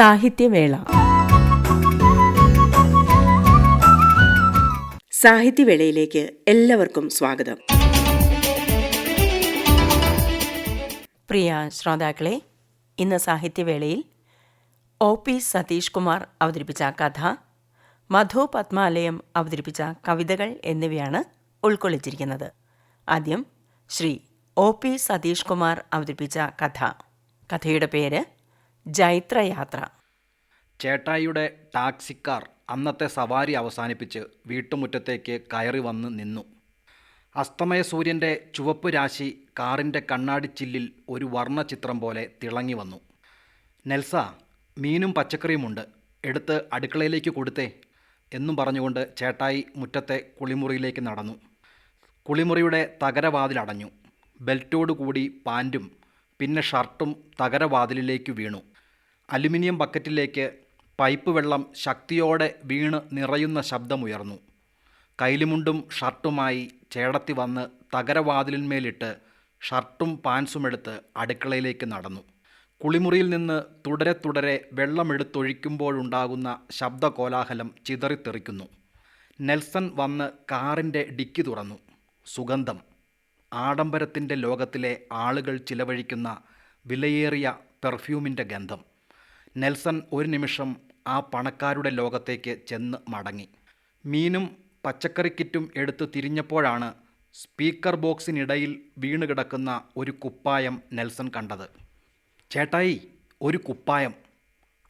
സാഹിത്യവേള. സാഹിത്യവേളയിലേക്ക് എല്ലാവർക്കും സ്വാഗതം. പ്രിയ ശ്രോതാക്കളെ ഇന്ന് സാഹിത്യവേളയിൽ ഒ പി സതീഷ് കുമാർ അവതരിപ്പിച്ച കഥ മധു പത്മാലയം അവതരിപ്പിച്ച കവിതകൾ എന്നിവയാണ് ഉൾക്കൊള്ളിച്ചിരിക്കുന്നത്. ആദ്യം ശ്രീ ഒ പി സതീഷ് കുമാർ അവതരിപ്പിച്ച കഥ. കഥയുടെ പേര് ജൈത്രയാത്ര. ചേട്ടായിയുടെ ടാക്സിക്കാർ അന്നത്തെ സവാരി അവസാനിപ്പിച്ച് വീട്ടുമുറ്റത്തേക്ക് കയറി വന്ന് നിന്നു. അസ്തമയ സൂര്യന്റെ ചുവപ്പ് രാശി കാറിന്റെ കണ്ണാടിച്ചില്ലിൽ ഒരു വർണചിത്രം പോലെ തിളങ്ങി വന്നു. നെൽസ മീനും പച്ചക്കറിയുമുണ്ട്. എടുത്ത് അടുക്കളയിലേക്ക് കൊടുത്തേ എന്നും പറഞ്ഞുകൊണ്ട് ചേട്ടായി മുറ്റത്തെ കുളിമുറിയിലേക്ക് നടന്നു. കുളിമുറിയുടെ തകരവാതിലടഞ്ഞു. ബെൽറ്റോടു കൂടി പാന്റും പിന്നെ ഷർട്ടും തകരവാതിലിലേക്ക് വീണു. അലുമിനിയം ബക്കറ്റിലേക്ക് പൈപ്പ് വെള്ളം ശക്തിയോടെ വീണ് നിറയുന്ന ശബ്ദമുയർന്നു. കൈലിമുണ്ടും ഷർട്ടുമായി ചേടത്തി വന്ന് തകരവാതിലിന്മേലിട്ട് ഷർട്ടും പാൻസുമെടുത്ത് അടുക്കളയിലേക്ക് നടന്നു. കുളിമുറിയിൽ നിന്ന് തുടരെ തുടരെ വെള്ളമെടുത്തൊഴിക്കുമ്പോഴുണ്ടാകുന്ന ശബ്ദകോലാഹലം ചിതറിത്തെറിക്കുന്നു. നെൽസൺ വന്ന് കാറിന്റെ ഡിക്കി തുറന്നു. സുഗന്ധം. ആഡംബരത്തിന്റെ ലോകത്തിലെ ആളുകൾ ചിലവഴിക്കുന്ന വിലയേറിയ പെർഫ്യൂമിന്റെ ഗന്ധം. നെൽസൺ ഒരു നിമിഷം ആ പണക്കാരുടെ ലോകത്തേക്ക് ചെന്ന് മടങ്ങി. മീനും പച്ചക്കറി കിറ്റും എടുത്ത് തിരിഞ്ഞപ്പോഴാണ് സ്പീക്കർ ബോക്സിനിടയിൽ വീണ് കിടക്കുന്ന ഒരു കുപ്പായം നെൽസൺ കണ്ടത്. ചേട്ടായി ഒരു കുപ്പായം.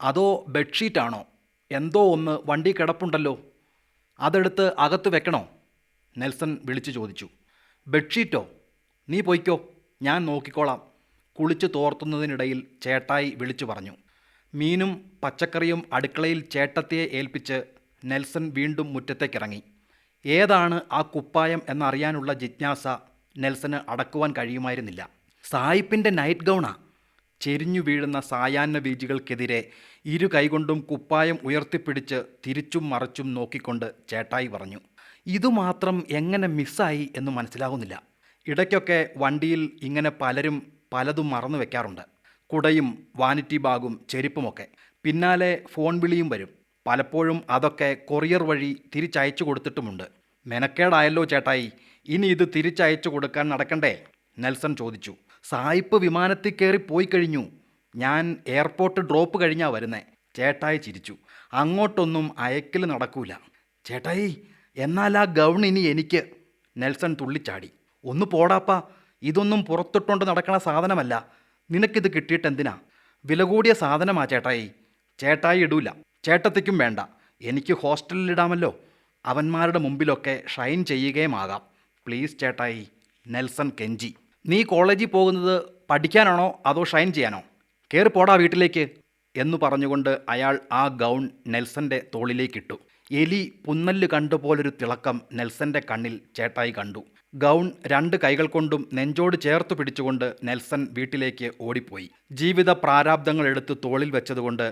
അതോ ബെഡ്ഷീറ്റാണോ? എന്തോ ഒന്ന് വണ്ടി കിടപ്പുണ്ടല്ലോ. അതെടുത്ത് അകത്ത് വെക്കണോ? നെൽസൺ വിളിച്ചു ചോദിച്ചു. ബെഡ്ഷീറ്റോ? നീ പോയിക്കോ. ഞാൻ നോക്കിക്കോളാം. കുളിച്ച് തോർത്തുന്നതിനിടയിൽ ചേട്ടായി വിളിച്ചു പറഞ്ഞു. മീനും പച്ചക്കറിയും അടുക്കളയിൽ ചേട്ടത്തിയെ ഏൽപ്പിച്ച് നെൽസൺ വീണ്ടും മുറ്റത്തേക്കിറങ്ങി. ഏതാണ് ആ കുപ്പായം എന്നറിയാനുള്ള ജിജ്ഞാസ നെൽസന് അടക്കുവാൻ കഴിയുമായിരുന്നില്ല. സായിപ്പിന്റെ നൈറ്റ് ഗൗണാ. ചെരിഞ്ഞു വീഴുന്ന സായാഹ്ന ബീജുകൾക്കെതിരെ ഇരു കൈകൊണ്ടും കുപ്പായം ഉയർത്തിപ്പിടിച്ച് തിരിച്ചും മറച്ചും നോക്കിക്കൊണ്ട് ചേട്ടായി പറഞ്ഞു ഇതുമാത്രം എങ്ങനെ മിസ്സായി എന്ന് മനസ്സിലാകുന്നില്ല ഇടയ്ക്കൊക്കെ വണ്ടിയിൽ ഇങ്ങനെ പലരും പലതും മറന്നു വെക്കാറുണ്ട്. കുടയും വാനിറ്റി ബാഗും ചെരുപ്പുമൊക്കെ. പിന്നാലെ ഫോൺ വിളിയും വരും. പലപ്പോഴും അതൊക്കെ കൊറിയർ വഴി തിരിച്ചയച്ചു കൊടുത്തിട്ടുമുണ്ട്. മെനക്കേടായല്ലോ ചേട്ടായി. ഇനി ഇത് തിരിച്ചയച്ചു കൊടുക്കാൻ നടക്കണ്ടേ? നെൽസൺ ചോദിച്ചു. സായിപ്പ് വിമാനത്തിൽ കയറി പോയി കഴിഞ്ഞു. ഞാൻ എയർപോർട്ട് ഡ്രോപ്പ് കഴിഞ്ഞാ വരുന്നേ. ചേട്ടായി ചിരിച്ചു. അങ്ങോട്ടൊന്നും അയക്കൽ നടക്കൂല. ചേട്ടായി എന്നാൽ ആ ഗൗൺ ഇനി എനിക്ക്. നെൽസൺ തുള്ളിച്ചാടി. ഒന്ന് പോടാപ്പാ. ഇതൊന്നും പുറത്തിട്ടുകൊണ്ട് നടക്കണ സാധനമല്ല. നിനക്കിത് കിട്ടിയിട്ട് എന്തിനാ വില കൂടിയ സാധനമാ ചേട്ടായി. ചേട്ടായി ഇടൂല. ചേട്ടത്തിക്കും വേണ്ട. എനിക്ക് ഹോസ്റ്റലിലിടാമല്ലോ അവന്മാരുടെ മുമ്പിലൊക്കെ ഷൈൻ ചെയ്യുകയുമാകാം. പ്ലീസ് ചേട്ടായി നെൽസൺ കെഞ്ചി. നീ കോളേജിൽ പോകുന്നത് പഠിക്കാനാണോ അതോ ഷൈൻ ചെയ്യാനോ? കയറി പോടാ വീട്ടിലേക്ക്. എന്നു പറഞ്ഞുകൊണ്ട് അയാൾ ആ ഗൗൺ നെൽസന്റെ തോളിലേക്കിട്ടു. എലി പുന്നല്ല് കണ്ടുപോലൊരു തിളക്കം നെൽസന്റെ കണ്ണിൽ ചേട്ടായി കണ്ടു. ഗൗൺ രണ്ട് കൈകൾ കൊണ്ടും നെഞ്ചോട് ചേർത്ത് പിടിച്ചുകൊണ്ട് നെൽസൺ വീട്ടിലേക്ക് ഓടിപ്പോയി. ജീവിത പ്രാരാബ്ദങ്ങൾ എടുത്ത് തോളിൽ വെച്ചതുകൊണ്ട്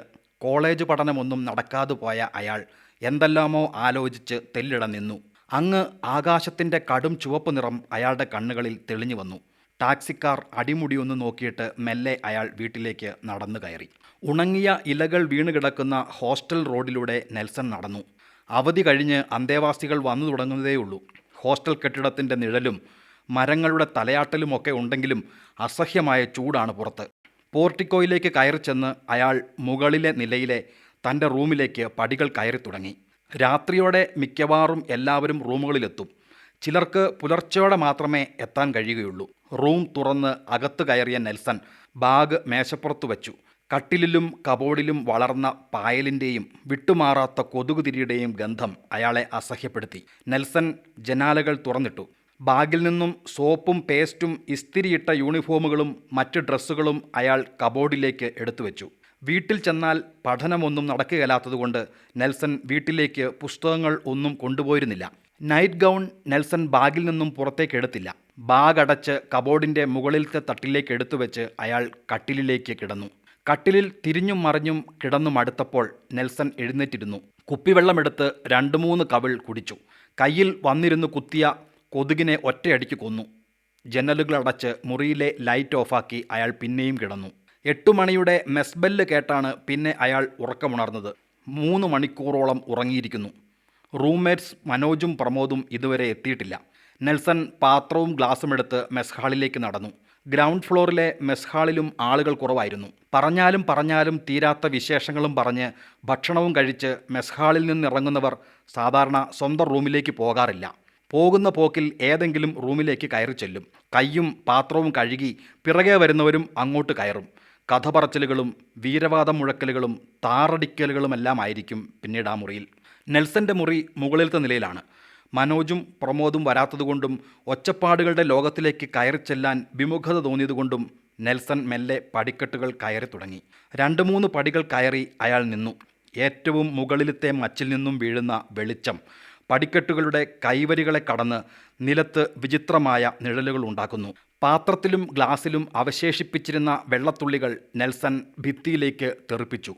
കോളേജ് പഠനമൊന്നും നടക്കാതെ പോയ അയാൾ എന്തെല്ലാമോ ആലോചിച്ച് തെല്ലിട നിന്നു. അങ്ങ് ആകാശത്തിന്റെ കടും ചുവപ്പ് നിറം അയാളുടെ കണ്ണുകളിൽ തെളിഞ്ഞു വന്നു. ടാക്സിക്കാർ അടിമുടിയൊന്ന് നോക്കിയിട്ട് മെല്ലെ അയാൾ വീട്ടിലേക്ക് നടന്നു കയറി. ഉണങ്ങിയ ഇലകൾ വീണ് കിടക്കുന്ന ഹോസ്റ്റൽ റോഡിലൂടെ നെൽസൺ നടന്നു. അവധി കഴിഞ്ഞ് അന്തേവാസികൾ വന്നു തുടങ്ങുന്നതേയുള്ളൂ. ഹോസ്റ്റൽ കെട്ടിടത്തിന്റെ നിഴലും മരങ്ങളുടെ തലയാട്ടലുമൊക്കെ ഉണ്ടെങ്കിലും അസഹ്യമായ ചൂടാണ് പുറത്ത്. പോർട്ടിക്കോയിലേക്ക് കയറി ചെന്ന് അയാൾ മുകളിലെ നിലയിലെ തന്റെ റൂമിലേക്ക് പടികൾ കയറി തുടങ്ങി. രാത്രിയോടെ മിക്കവാറും എല്ലാവരും റൂമുകളിലെത്തും. ചിലർക്ക് പുലർച്ചയോടെ മാത്രമേ എത്താൻ കഴിയുകയുള്ളൂ. റൂം തുറന്ന് അകത്ത് കയറിയ നെൽസൺ ബാഗ് മേശപ്പുറത്ത് വച്ചു. കട്ടിലിലും കബോർഡിലും വളർന്ന പായലിന്റെയും വിട്ടുമാറാത്ത കൊതുകുതിരിയുടെയും ഗന്ധം അയാളെ അസഹ്യപ്പെടുത്തി. നെൽസൺ ജനാലകൾ തുറന്നിട്ടു. ബാഗിൽ നിന്നും സോപ്പും പേസ്റ്റും ഇസ്തിരിയിട്ട യൂണിഫോമുകളും മറ്റ് ഡ്രസ്സുകളും അയാൾ കബോർഡിലേക്ക് എടുത്തു വെച്ചു. വീട്ടിൽ ചെന്നാൽ പഠനമൊന്നും നടക്കുകയല്ലാത്തതുകൊണ്ട് നെൽസൺ വീട്ടിലേക്ക് പുസ്തകങ്ങൾ ഒന്നും കൊണ്ടുപോയിരുന്നില്ല. നൈറ്റ് ഗൗൺ നെൽസൺ ബാഗിൽ നിന്നും പുറത്തേക്ക് എടുത്തില്ല. ബാഗ് അടച്ച് കബോർഡിന്റെ മുകളിലത്തെ തട്ടിലേക്ക് എടുത്തുവെച്ച് അയാൾ കട്ടിലിലേക്ക് കിടന്നു. കട്ടിലിൽ തിരിഞ്ഞും മറിഞ്ഞും കിടന്നു മടുത്തപ്പോൾ നെൽസൺ എഴുന്നേറ്റിരുന്നു. കുപ്പിവെള്ളമെടുത്ത് രണ്ട് മൂന്ന് കവിൾ കുടിച്ചു. കയ്യിൽ വന്നിരുന്ന് കുത്തിയ കൊതുകിനെ ഒറ്റയടിക്ക് കൊന്നു. ജനലുകളടച്ച് മുറിയിലെ ലൈറ്റ് ഓഫാക്കി അയാൾ പിന്നെയും കിടന്നു. എട്ടു മണിയുടെ മെസ്ബെല്ല് കേട്ടാണ് പിന്നെ അയാൾ ഉറക്കമുണർന്നത്. മൂന്ന് മണിക്കൂറോളം ഉറങ്ങിയിരിക്കുന്നു. റൂംമേറ്റ്സ് മനോജും പ്രമോദും ഇതുവരെ എത്തിയിട്ടില്ല. നെൽസൺ പാത്രവും ഗ്ലാസും എടുത്ത് മെസ് ഹാളിലേക്ക് നടന്നു. ഗ്രൗണ്ട് ഫ്ലോറിലെ മെസ് ഹാളിലും ആളുകൾ കുറവായിരുന്നു. പറഞ്ഞാലും പറഞ്ഞാലും തീരാത്ത വിശേഷങ്ങളും പറഞ്ഞ് ഭക്ഷണവും കഴിച്ച് മെസ് ഹാളിൽ നിന്നിറങ്ങുന്നവർ സാധാരണ സ്വന്തം റൂമിലേക്ക് പോകാറില്ല. പോകുന്ന പോക്കിൽ ഏതെങ്കിലും റൂമിലേക്ക് കയറി ചെല്ലും. കയ്യും പാത്രവും കഴുകി പിറകെ വരുന്നവരും അങ്ങോട്ട് കയറും. കഥ പറച്ചിലുകളും വീരവാദ മുഴക്കലുകളും താറടിക്കലുകളുമെല്ലാം ആയിരിക്കും പിന്നീട് ആ മുറിയിൽ. നെൽസന്റെ മുറി മുകളിലത്തെ നിലയിലാണ്. മനോജും പ്രമോദും വരാത്തതുകൊണ്ടും ഒച്ചപ്പാടുകളുടെ ലോകത്തിലേക്ക് കയറി ചെല്ലാൻ വിമുഖത തോന്നിയതുകൊണ്ടും നെൽസൺ മെല്ലെ പടിക്കെട്ടുകൾ കയറി തുടങ്ങി. രണ്ട് മൂന്ന് പടികൾ കയറി അയാൾ നിന്നു. ഏറ്റവും മുകളിലത്തെ മച്ചിൽ നിന്നും വീഴുന്ന വെളിച്ചം. പടിക്കെട്ടുകളുടെ കൈവരികളെ കടന്ന് നിലത്ത് വിചിത്രമായ നിഴലുകൾ ഉണ്ടാക്കുന്നു. പാത്രത്തിലും ഗ്ലാസിലും അവശേഷിപ്പിച്ചിരുന്ന വെള്ളത്തുള്ളികൾ നെൽസൺ ഭിത്തിയിലേക്ക് തെറിപ്പിച്ചു.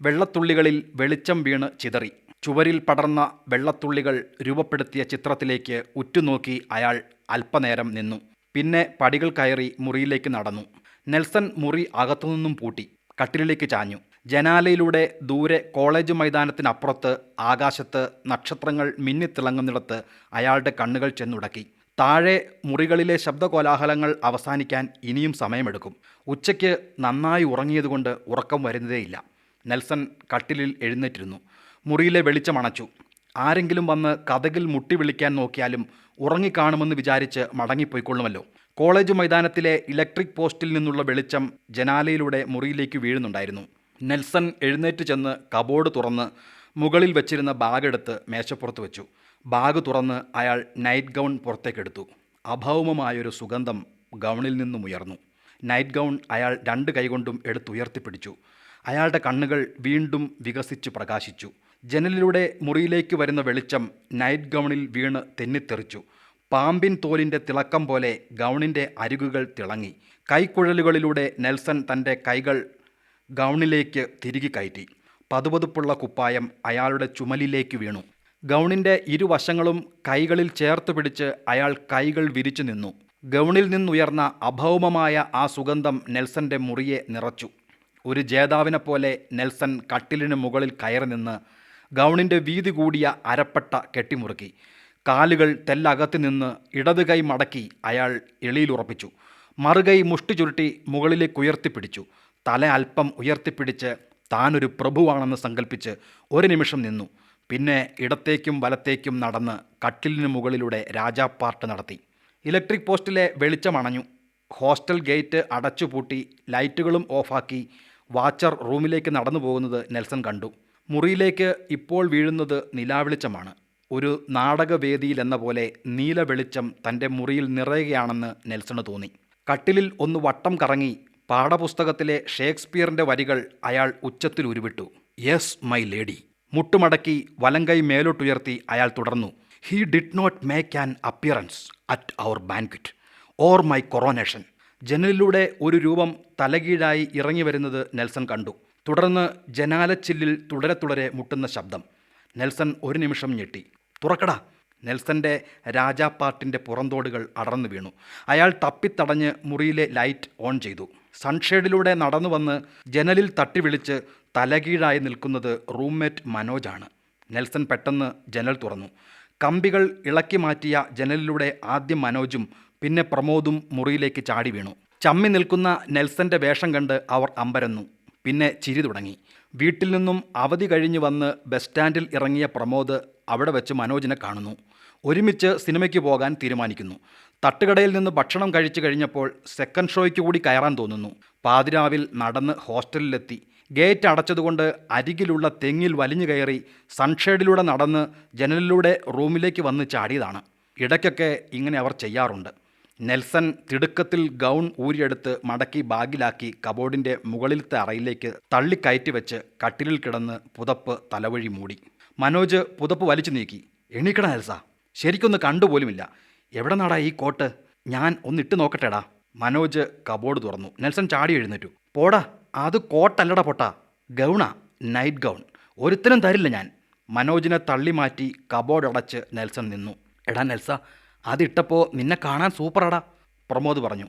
വെള്ളത്തുള്ളികളിൽ വെളിച്ചം വീണ് ചിതറി. ചുവരിൽ പടർന്ന വെള്ളത്തുള്ളികൾ രൂപപ്പെടുത്തിയ ചിത്രത്തിലേക്ക് ഉറ്റുനോക്കി അയാൾ അല്പനേരം നിന്നു. പിന്നെ പടികൾ കയറി മുറിയിലേക്ക് നടന്നു. നെൽസൺ മുറി അകത്തുനിന്നും പൂട്ടി കട്ടിലിലേക്ക് ചാഞ്ഞു. ജനാലയിലൂടെ ദൂരെ കോളേജ് മൈതാനത്തിനപ്പുറത്ത് ആകാശത്ത് നക്ഷത്രങ്ങൾ മിന്നിത്തിളങ്ങുന്നിടത്ത് അയാളുടെ കണ്ണുകൾ ചെന്നുടക്കി. താഴെ മുറികളിലെ ശബ്ദകോലാഹലങ്ങൾ അവസാനിക്കാൻ ഇനിയും സമയമെടുക്കും. ഉച്ചയ്ക്ക് നന്നായി ഉറങ്ങിയതുകൊണ്ട് ഉറക്കം വരുന്നതേയില്ല. നെൽസൺ കട്ടിലിൽ എഴുന്നേറ്റിരുന്നു. മുറിയിലെ വെളിച്ചം വെളിച്ചമണച്ചു ആരെങ്കിലും വന്ന് കഥകിൽ മുട്ടി വിളിക്കാൻ നോക്കിയാലും ഉറങ്ങിക്കാണുമെന്ന് വിചാരിച്ച് മടങ്ങിപ്പോയിക്കൊള്ളുമല്ലോ. കോളേജ് മൈതാനത്തിലെ ഇലക്ട്രിക് പോസ്റ്റിൽ നിന്നുള്ള വെളിച്ചം ജനാലയിലൂടെ മുറിയിലേക്ക് വീഴുന്നുണ്ടായിരുന്നു. നെൽസൺ എഴുന്നേറ്റ് ചെന്ന് കബോർഡ് തുറന്ന് മുകളിൽ വെച്ചിരുന്ന ബാഗ് എടുത്ത് മേശപ്പുറത്ത് വെച്ചു. ബാഗ് തുറന്ന് അയാൾ നൈറ്റ് ഗൗൺ പുറത്തേക്കെടുത്തു. അഭൗമമായൊരു സുഗന്ധം ഗൗണിൽ നിന്നും ഉയർന്നു. നൈറ്റ് ഗൗൺ അയാൾ രണ്ട് കൈകൊണ്ടും എടുത്തുയർത്തിപ്പിടിച്ചു. അയാളുടെ കണ്ണുകൾ വീണ്ടും വികസിച്ച് പ്രകാശിച്ചു. ജനലിലൂടെ മുറിയിലേക്ക് വരുന്ന വെളിച്ചം നൈറ്റ് ഗൗണിൽ വീണ് തെന്നിത്തെറിച്ചു. പാമ്പിൻ തോലിന്റെ തിളക്കം പോലെ ഗൗണിന്റെ അരികുകൾ തിളങ്ങി. കൈക്കുഴലുകളിലൂടെ നെൽസൺ തന്റെ കൈകൾ ഗൗണിലേക്ക് തിരികെ കയറ്റി. പതുപതുപ്പുള്ള കുപ്പായം അയാളുടെ ചുമലിലേക്ക് വീണു. ഗൗണിന്റെ ഇരുവശങ്ങളും കൈകളിൽ ചേർത്ത് പിടിച്ച് അയാൾ കൈകൾ വിരിച്ചു നിന്നു. ഗൗണിൽ നിന്നുയർന്ന അഭൗമമായ ആ സുഗന്ധം നെൽസന്റെ മുറിയെ നിറച്ചു. ഒരു ജേതാവിനെപ്പോലെ നെൽസൺ കട്ടിലിന് മുകളിൽ കയറി നിന്ന് ഗൗണിന്റെ വീതി കൂടിയ അരപ്പട്ട കെട്ടിമുറുക്കി. കാലുകൾ തെല്ലകത്ത് നിന്ന് ഇടത് കൈ മടക്കി അയാൾ എളിയിലുറപ്പിച്ചു. മറുകൈ മുഷ്ടി ചുരുട്ടി മുകളിലേക്ക് ഉയർത്തിപ്പിടിച്ചു. തല അല്പം ഉയർത്തിപ്പിടിച്ച് താനൊരു പ്രഭുവാണെന്ന് സങ്കല്പിച്ച് ഒരു നിമിഷം നിന്നു. പിന്നെ ഇടത്തേക്കും വലത്തേക്കും നടന്ന് കട്ടിലിന് മുകളിലൂടെ രാജാപ്പാർട്ട് നടത്തി. ഇലക്ട്രിക് പോസ്റ്റിലെ വെളിച്ചമണഞ്ഞു ഹോസ്റ്റൽ ഗേറ്റ് അടച്ചുപൂട്ടി ലൈറ്റുകളും ഓഫാക്കി വാച്ചർ റൂമിലേക്ക് നടന്നു പോകുന്നത് നെൽസൺ കണ്ടു. മുറിയിലേക്ക് ഇപ്പോൾ വീഴുന്നത് നിലാവെളിച്ചമാണ്. ഒരു നാടകവേദിയിൽ എന്ന പോലെ നീല വെളിച്ചം തന്റെ മുറിയിൽ നിറയുകയാണെന്ന് നെൽസണ് തോന്നി. കട്ടിലിൽ ഒന്ന് വട്ടം കറങ്ങി പാഠപുസ്തകത്തിലെ ഷേക്സ്പിയറിന്റെ വരികൾ അയാൾ ഉച്ചത്തിൽ ഉരുവിട്ടു. Yes my lady. മുട്ടുമടക്കി വലങ്കൈ മേലോട്ടുയർത്തി അയാൾ തുടർന്നു. He did not make an appearance at our banquet or my coronation. ജനലിലൂടെ ഒരു രൂപം തലകീഴായി ഇറങ്ങി വരുന്നത് നെൽസൺ കണ്ടു. തുടർന്ന് ജനാലച്ചില്ലിൽ തുടരെ തുടരെ മുട്ടുന്ന ശബ്ദം. നെൽസൺ ഒരു നിമിഷം ഞെട്ടി. തുറക്കടാ. നെൽസന്റെ രാജാപ്പാട്ടിന്റെ പുറന്തോടുകൾ അടർന്നു വീണു. അയാൾ തപ്പിത്തടഞ്ഞ് മുറിയിലെ ലൈറ്റ് ഓൺ ചെയ്തു. സൺഷെയ്ഡിലൂടെ നടന്നു വന്ന് ജനലിൽ തട്ടി വിളിച്ച് തലകീഴായി നിൽക്കുന്നത് റൂംമേറ്റ് മനോജാണ്. നെൽസൺ പെട്ടെന്ന് ജനൽ തുറന്നു. കമ്പികൾ ഇളക്കി മാറ്റിയ ജനലിലൂടെ ആദ്യം മനോജും പിന്നെ പ്രമോദും മുറിയിലേക്ക് ചാടി വീണു. ചമ്മി നിൽക്കുന്ന നെൽസന്റെ വേഷം കണ്ട് അവർ അമ്പരന്നു. പിന്നെ ചിരി തുടങ്ങി. വീട്ടിൽ നിന്നും അവധി കഴിഞ്ഞ് വന്ന് ബസ് സ്റ്റാൻഡിൽ ഇറങ്ങിയ പ്രമോദ് അവിടെ വെച്ച് മനോജിനെ കാണുന്നു. ഒരുമിച്ച് സിനിമയ്ക്ക് പോകാൻ തീരുമാനിക്കുന്നു. തട്ടുകടയിൽ നിന്ന് ഭക്ഷണം കഴിച്ചു കഴിഞ്ഞപ്പോൾ സെക്കൻഡ് ഷോയ്ക്ക് കൂടി കയറാൻ തോന്നുന്നു. പാതിരാവിൽ നടന്ന് ഹോസ്റ്റലിലെത്തി. ഗേറ്റ് അടച്ചതുകൊണ്ട് അരികിലുള്ള തെങ്ങിൽ വലിഞ്ഞു കയറി സൺഷെയ്ഡിലൂടെ നടന്ന് ജനലിലൂടെ റൂമിലേക്ക് വന്ന് ചാടിയതാണ്. ഇടയ്ക്കൊക്കെ ഇങ്ങനെ അവർ ചെയ്യാറുണ്ട്. നെൽസൺ തിടുക്കത്തിൽ ഗൗൺ ഊരിയെടുത്ത് മടക്കി ബാഗിലാക്കി കബോർഡിന്റെ മുകളിലത്തെ അറയിലേക്ക് തള്ളിക്കയറ്റി വെച്ച് കട്ടിലിൽ കിടന്ന് പുതപ്പ് തലവഴി മൂടി. മനോജ് പുതപ്പ് വലിച്ചു നീക്കി. എണീക്കണ നെൽസ. ശരിക്കൊന്ന് കണ്ടുപോലുമില്ല. എവിടെ നാടാ ഈ കോട്ട്? ഞാൻ ഒന്നിട്ട് നോക്കട്ടെടാ. മനോജ് കബോർഡ് തുറന്നു. നെൽസൺ ചാടി എഴുന്നേറ്റു. പോടാ അത് കോട്ടല്ലട പൊട്ടാ. ഗൗണാ നൈറ്റ് ഗൗൺ. ഒരുത്തനും തരില്ല ഞാൻ. മനോജിനെ തള്ളി മാറ്റി കബോർഡ് അടച്ച് നെൽസൺ നിന്നു. എടാ നെൽസ അതിട്ടപ്പോൾ നിന്നെ കാണാൻ സൂപ്പറാടാ പ്രമോദ് പറഞ്ഞു.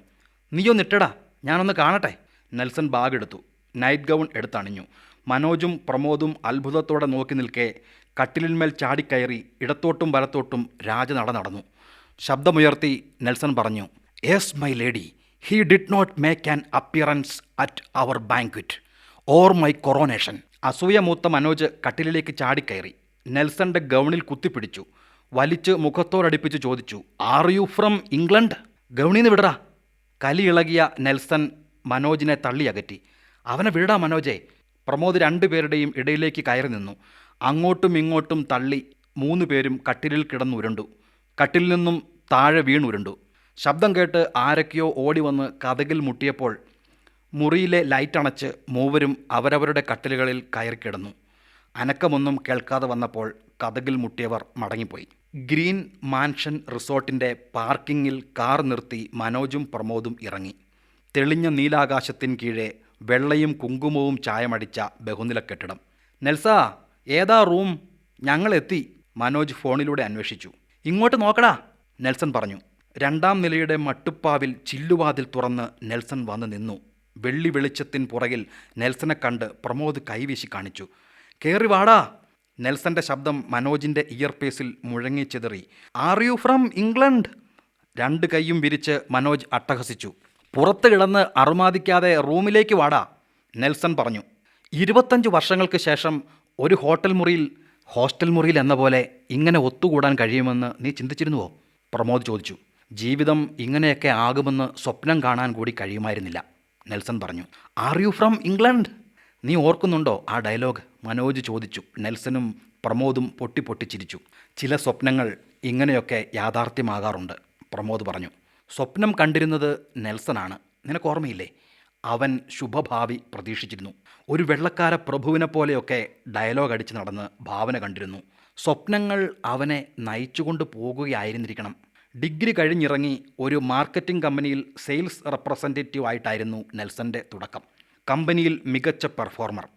നീയൊന്നിട്ടടാ ഞാനൊന്ന് കാണട്ടെ. നെൽസൺ ബാഗ് എടുത്തു നൈറ്റ് ഗൗൺ എടുത്തണിഞ്ഞു. മനോജും പ്രമോദും അത്ഭുതത്തോടെ നോക്കി നിൽക്കെ കട്ടിലിന്മേൽ ചാടിക്കയറി ഇടത്തോട്ടും വലത്തോട്ടും രാജ നട നടന്നു. ശബ്ദമുയർത്തി നെൽസൺ പറഞ്ഞു yes my lady he did not make an appearance at our banquet or my coronation അസൂയ മൂത്ത മനോജ് കട്ടിലിലേക്ക് ചാടിക്കയറി. നെൽസന്റെ ഗൗണിൽ കുത്തിപ്പിടിച്ചു. വലിച്ച് മുഖത്തോടടുപ്പിച്ച് ചോദിച്ചു ആർ യു ഫ്രം ഇംഗ്ലണ്ട് ഗൗണിന്ന് വിടറാ കലി ഇളകിയ നെൽസൺ മനോജിനെ തള്ളിയകറ്റി. അവനെ വിടാ മനോജെ. പ്രമോദ് രണ്ടുപേരുടെയും ഇടയിലേക്ക് കയറി നിന്നു. അങ്ങോട്ടും ഇങ്ങോട്ടും തള്ളി മൂന്ന് പേരും കട്ടിലിൽ കിടന്നുരുണ്ടു. കട്ടിലിൽ നിന്നും താഴെ വീണുരുണ്ടു. ശബ്ദം കേട്ട് ആരൊക്കെയോ ഓടി വന്ന് കഥകിൽ മുട്ടിയപ്പോൾ മുറിയിലെ ലൈറ്റ് അണച്ച് മൂവരും അവരവരുടെ കട്ടിലുകളിൽ കയറി കിടന്നു. അനക്കമൊന്നും കേൾക്കാതെ വന്നപ്പോൾ കഥകിൽ മുട്ടിയവർ മടങ്ങിപ്പോയി. ഗ്രീൻ മാൻഷൻ റിസോർട്ടിന്റെ പാർക്കിങ്ങിൽ കാർ നിർത്തി മനോജും പ്രമോദും ഇറങ്ങി. തെളിഞ്ഞ നീലാകാശത്തിന് കീഴെ വെള്ളയും കുങ്കുമവും ചായമടിച്ച ബഹുനില കെട്ടിടം. നെൽസ ഏതാ റൂം? ഞങ്ങളെത്തി. മനോജ് ഫോണിലൂടെ അന്വേഷിച്ചു. ഇങ്ങോട്ട് നോക്കടാ നെൽസൺ പറഞ്ഞു. രണ്ടാം നിലയുടെ മട്ടുപ്പാവിൽ ചില്ലുവാതിൽ തുറന്ന് നെൽസൺ വന്ന് നിന്നു. വെള്ളി വെളിച്ചത്തിന് പുറകിൽ നെൽസനെ കണ്ട് പ്രമോദ് കൈവീശി കാണിച്ചു. കയറി വാടാ നെൽസന്റെ ശബ്ദം മനോജിന്റെ ഇയർപേസിൽ മുഴങ്ങിച്ചിതറി ആർ യു ഫ്രം ഇംഗ്ലണ്ട് രണ്ട് കൈയും വിരിച്ച് മനോജ് അട്ടഹസിച്ചു. പുറത്ത് കിടന്ന് അറുമാദിക്കാതെ റൂമിലേക്ക് വാടാ നെൽസൺ പറഞ്ഞു. ഇരുപത്തഞ്ച് വർഷങ്ങൾക്ക് ശേഷം ഒരു ഹോട്ടൽ മുറിയിൽ ഹോസ്റ്റൽ മുറിയിൽ എന്ന പോലെ ഇങ്ങനെ ഒത്തുകൂടാൻ കഴിയുമെന്ന് നീ ചിന്തിച്ചിരുന്നുവോ? പ്രമോദ് ചോദിച്ചു. ജീവിതം ഇങ്ങനെയൊക്കെ ആകുമെന്ന് സ്വപ്നം കാണാൻ കൂടി കഴിയുമായിരുന്നില്ല നെൽസൺ പറഞ്ഞു. ആർ യു ഫ്രം ഇംഗ്ലണ്ട് നീ ഓർക്കുന്നുണ്ടോ ആ ഡയലോഗ്? മനോജ് ചോദിച്ചു. നെൽസനും പ്രമോദും പൊട്ടി പൊട്ടിച്ചിരിച്ചു ചില സ്വപ്നങ്ങൾ ഇങ്ങനെയൊക്കെ യാഥാർത്ഥ്യമാകാറുണ്ട് പ്രമോദ് പറഞ്ഞു. സ്വപ്നം കണ്ടിരുന്നത് നെൽസനാണ് നിനക്ക് ഓർമ്മയില്ലേ? അവൻ ശുഭഭാവി പ്രതീക്ഷിച്ചിരുന്നു. ഒരു വെള്ളക്കാര പ്രഭുവിനെ പോലെയൊക്കെ ഡയലോഗ് അടിച്ച് നടന്ന് ഭാവന കണ്ടിരുന്നു. സ്വപ്നങ്ങൾ അവനെ നയിച്ചുകൊണ്ട് പോകുകയായിരുന്നിരിക്കണം. ഡിഗ്രി കഴിഞ്ഞിറങ്ങി ഒരു മാർക്കറ്റിംഗ് കമ്പനിയിൽ സെയിൽസ് റെപ്രസെന്റേറ്റീവ് ആയിട്ടായിരുന്നു നെൽസന്റെ തുടക്കം. കമ്പനിയിൽ മികച്ച പെർഫോമർ.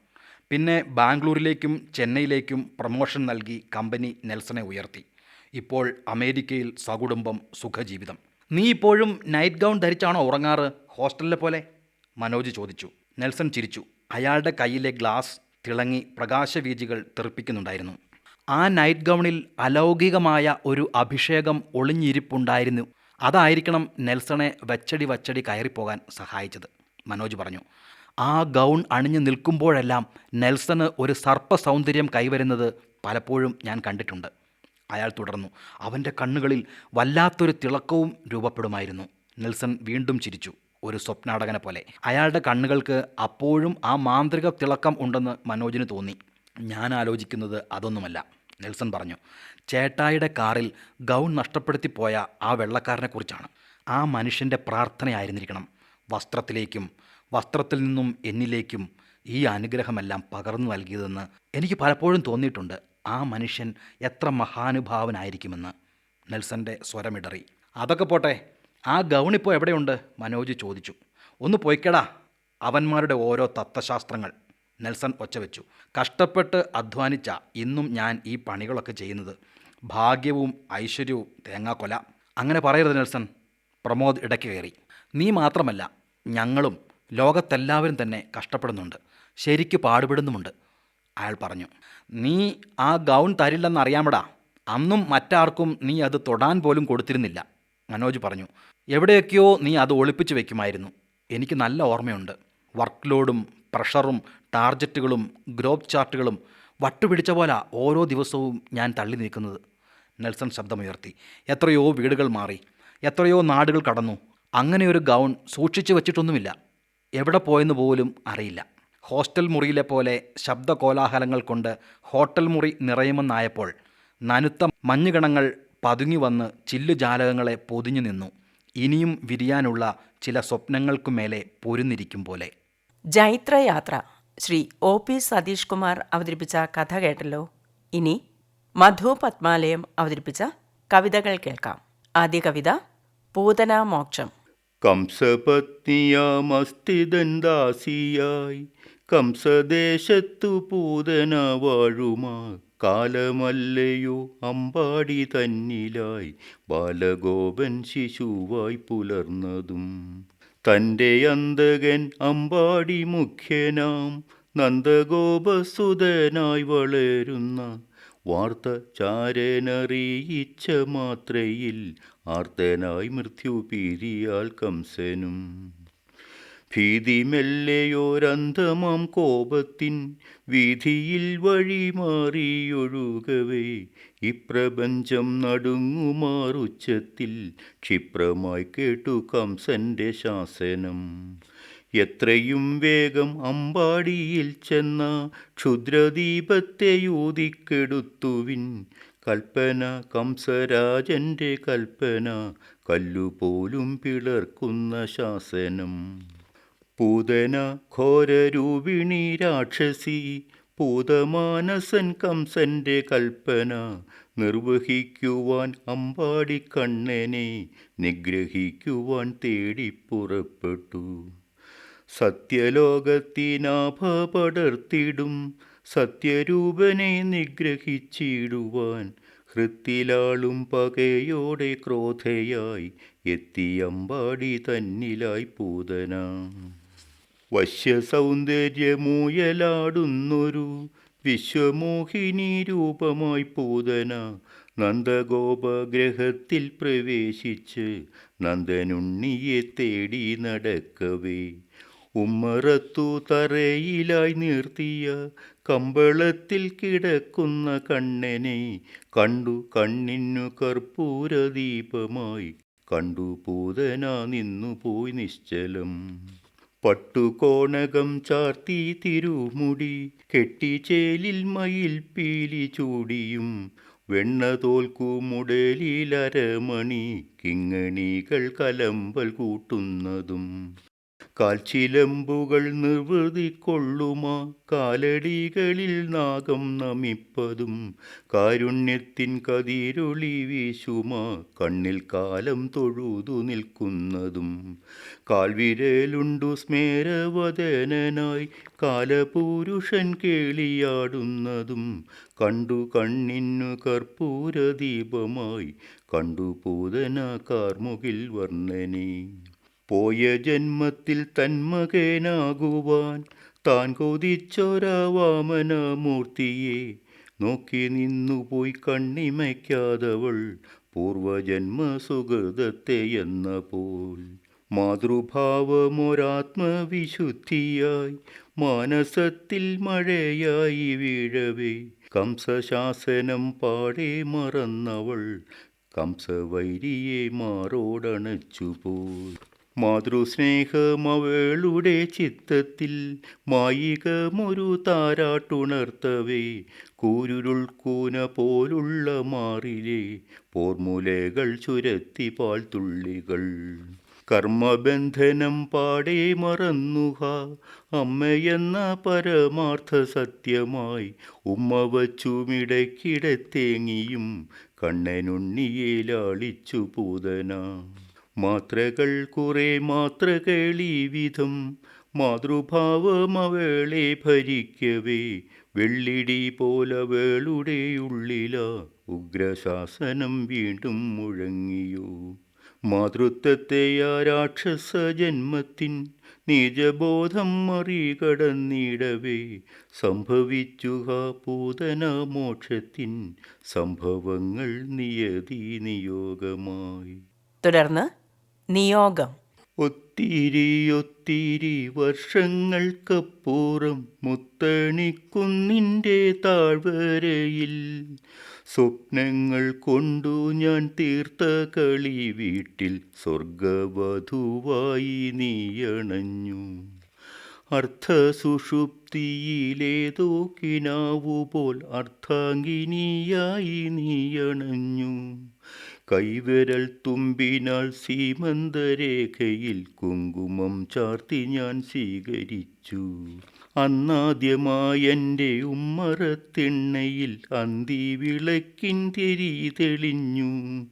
പിന്നെ ബാംഗ്ലൂരിലേക്കും ചെന്നൈയിലേക്കും പ്രമോഷൻ നൽകി കമ്പനി നെൽസനെ ഉയർത്തി. ഇപ്പോൾ അമേരിക്കയിൽ സകുടുംബം സുഖജീവിതം. നീ ഇപ്പോഴും നൈറ്റ് ഗൗൺ ധരിച്ചാണോ ഉറങ്ങാറ്? ഹോസ്റ്റലിലെ പോലെ? മനോജ് ചോദിച്ചു. നെൽസൺ ചിരിച്ചു. അയാളുടെ കയ്യിലെ ഗ്ലാസ് തിളങ്ങി പ്രകാശവീജികൾ തെറിപ്പിക്കുന്നുണ്ടായിരുന്നു. ആ നൈറ്റ് ഗൗണിൽ അലൗകികമായ ഒരു അഭിഷേകം ഒളിഞ്ഞിരിപ്പുണ്ടായിരുന്നു. അതായിരിക്കണം നെൽസണെ വച്ചടി വച്ചടി കയറിപ്പോകാൻ സഹായിച്ചത്. മനോജ് പറഞ്ഞു. ആ ഗൗൺ അണിഞ്ഞു നിൽക്കുമ്പോഴെല്ലാം നെൽസണ് ഒരു സർപ്പ സൗന്ദര്യം കൈവരുന്നത് പലപ്പോഴും ഞാൻ കണ്ടിട്ടുണ്ട്. അയാൾ തുടർന്നു. അവന്റെ കണ്ണുകളിൽ വല്ലാത്തൊരു തിളക്കവും രൂപപ്പെടുമായിരുന്നു. നെൽസൺ വീണ്ടും ചിരിച്ചു. ഒരു സ്വപ്നാടകനെ പോലെ. അയാളുടെ കണ്ണുകൾക്ക് അപ്പോഴും ആ മാന്ത്രിക തിളക്കം ഉണ്ടെന്ന് മനോജിന് തോന്നി. ഞാൻ ആലോചിക്കുന്നത് അതൊന്നുമല്ല നെൽസൺ പറഞ്ഞു. ചേട്ടായിയുടെ കാറിൽ ഗൗൺ നഷ്ടപ്പെടുത്തിപ്പോയ ആ വെള്ളക്കാരനെക്കുറിച്ചാണ് ആ മനുഷ്യന്റെ പ്രാർത്ഥനയായിരുന്നിരിക്കണം. വസ്ത്രത്തിലേക്കും വസ്ത്രത്തിൽ നിന്നും എന്നിലേക്കും ഈ അനുഗ്രഹമെല്ലാം പകർന്നു നൽകിയതെന്ന് എനിക്ക് പലപ്പോഴും തോന്നിയിട്ടുണ്ട്. ആ മനുഷ്യൻ എത്ര മഹാനുഭാവനായിരിക്കുമെന്ന്. നെൽസന്റെ സ്വരമിടറി അതൊക്കെ പോട്ടെ ആ ഗൗണിപ്പോൾ എവിടെയുണ്ട്? മനോജ് ചോദിച്ചു. ഒന്ന് പോയിക്കടാ അവന്മാരുടെ ഓരോ തത്വശാസ്ത്രങ്ങൾ. നെൽസൺ ഒച്ചവെച്ചു കഷ്ടപ്പെട്ട് അധ്വാനിച്ച ഇന്നും ഞാൻ ഈ പണികളൊക്കെ ചെയ്യുന്നത് ഭാഗ്യവും ഐശ്വര്യവും തേങ്ങാക്കൊല. അങ്ങനെ പറയരുത് നെൽസൺ. പ്രമോദ് ഇടയ്ക്ക് കയറി. നീ മാത്രമല്ല ഞങ്ങളും ലോകത്തെല്ലാവരും തന്നെ കഷ്ടപ്പെടുന്നുണ്ട്. ശരിക്ക് പാടുപെടുന്നുമുണ്ട്. അയാൾ പറഞ്ഞു നീ ആ ഗൗൺ തരില്ലെന്ന് അറിയാമടാ. അന്നും മറ്റാർക്കും നീ അത് തൊടാൻ പോലും കൊടുത്തിരുന്നില്ല. മനോജ് പറഞ്ഞു എവിടെയൊക്കെയോ നീ അത് ഒളിപ്പിച്ചു വെക്കുമായിരുന്നു. എനിക്ക് നല്ല ഓർമ്മയുണ്ട്. വർക്ക് ലോഡും പ്രഷറും ടാർജറ്റുകളും ഗ്രോപ്പ് ചാർട്ടുകളും വട്ടുപിടിച്ച പോലെ ഓരോ ദിവസവും ഞാൻ തള്ളി നീക്കുന്നത് നെൽസൺ ശബ്ദമുയർത്തി എത്രയോ വീടുകൾ മാറി. എത്രയോ നാടുകൾ കടന്നു. അങ്ങനെ ഒരു ഗൗൺ സൂക്ഷിച്ചു വച്ചിട്ടൊന്നുമില്ല. എവിടെ പോയെന്ന് പോലും അറിയില്ല. ഹോസ്റ്റൽ മുറിയിലെ പോലെ ശബ്ദ കോലാഹലങ്ങൾ കൊണ്ട് ഹോട്ടൽ മുറി നിറയുമെന്നായപ്പോൾ നനുത്ത മഞ്ഞുകണങ്ങൾ പതുങ്ങി വന്ന് ചില്ലു ജാലകങ്ങളെ പൊതിഞ്ഞു നിന്നു. ഇനിയും വിരിയാനുള്ള ചില സ്വപ്നങ്ങൾക്കു മേലെ പൊരുന്നിരിക്കും പോലെ. ജൈത്രയാത്ര. ശ്രീ ഒ പി സതീഷ് കുമാർ അവതരിപ്പിച്ച കഥ കേട്ടല്ലോ? ഇനി മധു പത്മാലയം അവതരിപ്പിച്ച കവിതകൾ കേൾക്കാം. ആദ്യ കവിത പൂതന ദാസിയായി കംസദേശത്തു പൂതന വാഴുമാ കാലമല്ലയോ അമ്പാടി തന്നിലായി ബാലഗോപൻ ശിശുവായി പുലർന്നതും. തന്റെ അന്തകൻ അമ്പാടി മുഖ്യനാം നന്ദഗോപസുതനായി വളരുന്ന വാർത്ത ചാരനറിയിച്ച മാത്രയിൽ ആർത്തനായി മൃത്യു പീരിയാൽ കംസനും. ഭീതി മെല്ലെയോരന്ധമാം കോപത്തിൻ വീതിയിൽ വഴിമാറിയൊഴുകവേ. ഇപ്രപഞ്ചം നടുങ്ങുമാറുച്ചത്തിൽ ക്ഷിപ്രമായി കേട്ടു കംസന്റെ ശാസനം. എത്രയും വേഗം അമ്പാടിയിൽ ചെന്ന ക്ഷുദ്രദീപത്തെ യൂതിക്കെടുത്തുവിൻ കൽപ്പന കംസരാജന്റെ കൽപ്പന കല്ലുപോലും പിളർക്കുന്ന ശാസനം. പൂതന ഘോരരൂപിണി രാക്ഷസി പൂതമാനസൻ കംസന്റെ കൽപ്പന നിർവഹിക്കുവാൻ അമ്പാടി കണ്ണനെ നിഗ്രഹിക്കുവാൻ തേടി പുറപ്പെട്ടു സത്യലോകത്തിനാഭ പടർത്തിടും സത്യരൂപനെ നിഗ്രഹിച്ചിടുവാൻ ഹൃത്തിലാളും പകയോടെ ക്രോധയായി എത്തിയമ്പാടി തന്നിലായി പൂതന. വശ്യസൗന്ദര്യമൂയലാടുന്നൊരു വിശ്വമോഹിനി രൂപമായി പൂതന. നന്ദഗോപഗ്രഹത്തിൽ പ്രവേശിച്ച് നന്ദനുണ്ണിയെ തേടി നടക്കവേ. ഉമ്മറത്തു തറയിലായി നിർത്തിയ കമ്പളത്തിൽ കിടക്കുന്ന കണ്ണനെ കണ്ടു കണ്ണിനു കർപ്പൂരദീപമായി. കണ്ടു പൂതന നിന്നു പോയി നിശ്ചലം. പട്ടുകോണകം ചാർത്തി തിരുമുടി കെട്ടിച്ചേലിൽ മയിൽ പീലി ചൂടിയും വെണ്ണ തോൽക്കുമുടലിലരമണി കിങ്ങണികൾ കലമ്പൽ കൂട്ടുന്നതും. കാൽച്ചിലമ്പുകൾ നിർവൃതിക്കൊള്ളുമാ കാലടികളിൽ നാഗം നമിപ്പതും കാരുണ്യത്തിൻ കതിരുളി വീശുമാ. കണ്ണിൽ കാലം തൊഴുതു നിൽക്കുന്നതും കാൽവിരലുണ്ടു സ്മേരവദനായി കാലപുരുഷൻ കേളിയാടുന്നതും കണ്ടു കണ്ണിനു കർപ്പൂരദീപമായി. കണ്ടു പൂതന കാർമുകിൽ വർണനെ. പോയ ജന്മത്തിൽ തന്മകേനാകുവാൻ താൻ കൊതിച്ചൊരാവാമനമൂർത്തിയെ. നോക്കി നിന്നു നിന്നുപോയി കണ്ണിമയ്ക്കാതവൾ പൂർവജന്മ സുഹൃതത്തെ എന്ന പോൽ മാതൃഭാവമൊരാത്മവിശുദ്ധിയായി മാനസത്തിൽ മഴയായി വീഴവേ. കംസശാസനം പാടെ മറന്നവൾ കംസവൈരിയെ മാറോടണച്ചുപോയി മാതൃസ്നേഹമവളുടെ ചിത്തത്തിൽ മായികമൊരു താരാട്ടുണർത്തവേ കൂരുരുൾ കൂന പോലുള്ള മാറിലെ പോർമുലകൾ ചുരത്തി പാൽത്തുള്ളികൾ കർമ്മബന്ധനം പാടെ മറന്നുക അമ്മയെന്ന പരമാർത്ഥ സത്യമായി ഉമ്മ വച്ചുമിടക്കിടത്തേങ്ങിയും കണ്ണനുണ്ണിയെ ലാളിച്ചു പൂതന. മാത്രകൾ കുറെ മാത്രകളീ വിധം. മാതൃഭാവമവളെ ഭരിക്കവേ. വെള്ളിടി പോലവളുടെ ഉള്ളില ഉഗ്രശാസനം വീണ്ടും മുഴങ്ങിയോ. മാതൃത്വത്തെ ആ രാക്ഷസ ജന്മത്തിൻ നിജബോധം മറികടന്നിടവേ. സംഭവിച്ചു പൂതന മോക്ഷത്തിൻ സംഭവങ്ങൾ നിയതി നിയോഗമായി. തുടർന്ന് നിയോഗം. ഒത്തിരി ഒത്തിരി വർഷങ്ങൾക്കപ്പുറം മുത്തണിക്കുന്നിന്റെ താഴ്വരയിൽ സ്വപ്നങ്ങൾ കൊണ്ടു ഞാൻ തീർത്ത കളി വീട്ടിൽ സ്വർഗവധുവായി നീയണഞ്ഞു. അർത്ഥസുഷുപ്തിയിലേതോ കിനാവുപോൽ അർത്ഥാംഗിനിയായി നീയണഞ്ഞു. കൈവിരൽ തുമ്പിനാൽ സീമന്തരേഖയിൽ കുങ്കുമം ചാർത്തി ഞാൻ സ്വീകരിച്ചു. അന്നാദ്യമായി എന്റെ ഉമ്മറത്തിണ്ണയിൽ അന്തി വിളക്കിൻ തെരി തെളിഞ്ഞു.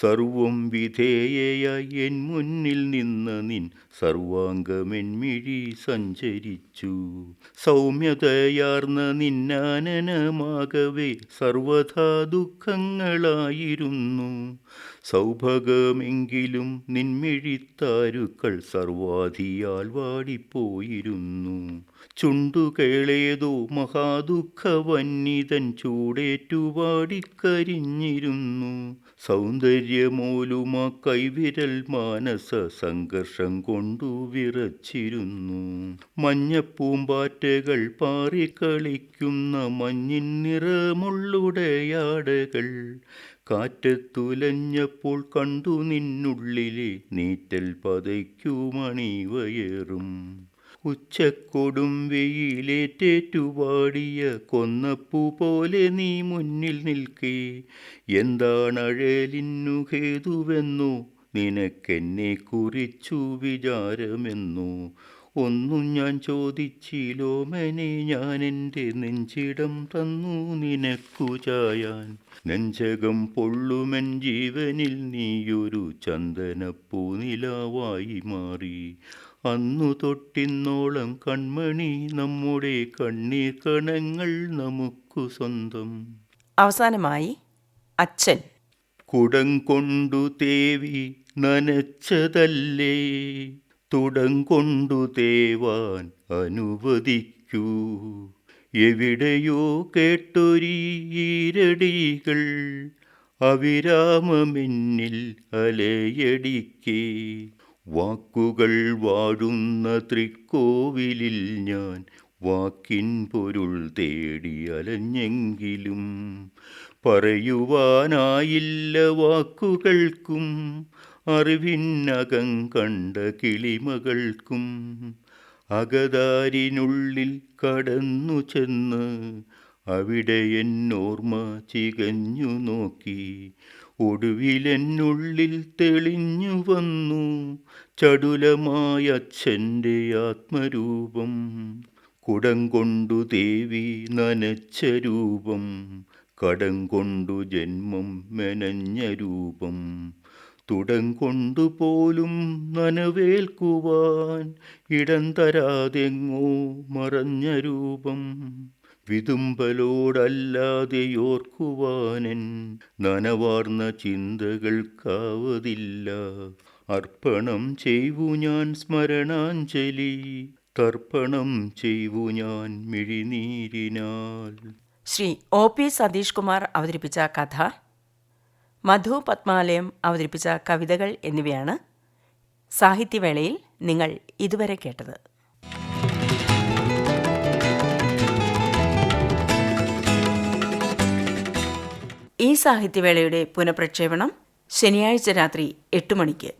സർവം വിധേയയായി എൻ മുന്നിൽ നിന്ന നിൻ സർവാംഗമെൻമിഴി സഞ്ചരിച്ചു. സൗമ്യതയാർന്ന നിന്നാനനമാകവേ സർവഥാ ദുഃഖങ്ങളായിരുന്നു. സൗഭഗമെങ്കിലും നിൻമിഴിത്താരുക്കൾ സർവാധിയാൽ വാടിപ്പോയിരുന്നു. ചുണ്ടുകേളേതോ മഹാദുഃഖ വന്നിതൻ ചൂടേറ്റു വാടിക്കരിഞ്ഞിരുന്നു സൗന്ദര്യമോലുമ കൈവിരൽ മാനസ സംഘർഷം കൊണ്ടു വിറച്ചിരുന്നു. മഞ്ഞപ്പൂമ്പാറ്റകൾ പാറിക്കളിക്കുന്ന മഞ്ഞിൻ നിറമുള്ളുടയാടകൾ കാറ്റത്തുലഞ്ഞപ്പോൾ കണ്ടു നിന്നുള്ളിലെ നീറ്റൽ പതയ്ക്കുമണിവയറും ഉച്ചക്കൊടും വെയിലേറ്റേറ്റുപാടിയ കൊന്നപ്പൂ പോലെ നീ മുന്നിൽ നിൽക്കേ. എന്താണഴലിന്നു ഹേതുവെന്നു നിനക്കെന്നെ കുറിച്ചു വിചാരമെന്നു. ഒന്നും ഞാൻ ചോദിച്ചിലോമനെ ഞാൻ എന്റെ നെഞ്ചിടം തന്നു നിനക്കു ചായാൻ. നെഞ്ചകം പൊള്ളുമെൻ ജീവനിൽ നീയൊരു ചന്ദനപ്പൂ നിലാവായി മാറി. അന്നു തൊട്ടിന്നോളം കൺമണി നമ്മുടെ കണ്ണീർ കണങ്ങൾ നമുക്കു സ്വന്തം. അവസാനമായി അച്ഛൻ. കുടം കൊണ്ടു തേവി നനച്ചതല്ലേ? തുടം കൊണ്ടു തേവാൻ അനുവദിക്കൂ. എവിടെയോ കേട്ടൊരീ ഈരടികൾ അവിരാമമെന്നിൽ അലയടിക്കേ. വാക്കുകൾ വാഴുന്ന തൃക്കോവിലിൽ ഞാൻ വാക്കിൻ പൊരുൾ തേടി അലഞ്ഞെങ്കിലും പറയുവാനായില്ല വാക്കുകൾക്കും അറിവിനകം കണ്ട കിളിമകൾക്കും. അകതാരിനുള്ളിൽ കടന്നു ചെന്ന് അവിടെ എന്നോർമ്മ ചികഞ്ഞു നോക്കി. ഒടുവിലെന്നുള്ളിൽ തെളിഞ്ഞു വന്നു ചടുലമായ അച്ഛന്റെ ആത്മരൂപം. കുടം കൊണ്ടു ദേവി നനച്ച രൂപം. കടം കൊണ്ടു ജന്മം മെനഞ്ഞ രൂപം. തുടം കൊണ്ടുപോലും നനവേൽക്കുവാൻ ഇടം തരാതെങ്ങോ മറഞ്ഞ രൂപം വിതുമ്പലോടല്ലാതെ ഓർക്കുവാനൻ നനവാർന്ന ചിന്തകൾക്കാവതില്ല. അർപ്പണം ചെയ്വു ഞാൻ സ്മരണാഞ്ജലി തർപ്പണം ചെയ്വു ഞാൻ മിഴിനീരിനാൽ. ശ്രീ ഒ പി സതീഷ് കുമാർ അവതരിപ്പിച്ച കഥ മധു പത്മാലയം അവതരിപ്പിച്ച കവിതകൾ എന്നിവയാണ് സാഹിത്യവേളയിൽ നിങ്ങൾ ഇതുവരെ കേട്ടത്. ഈ സാഹിത്യവേളയുടെ പുനഃപ്രക്ഷേപണം ശനിയാഴ്ച രാത്രി എട്ട് മണിക്ക്.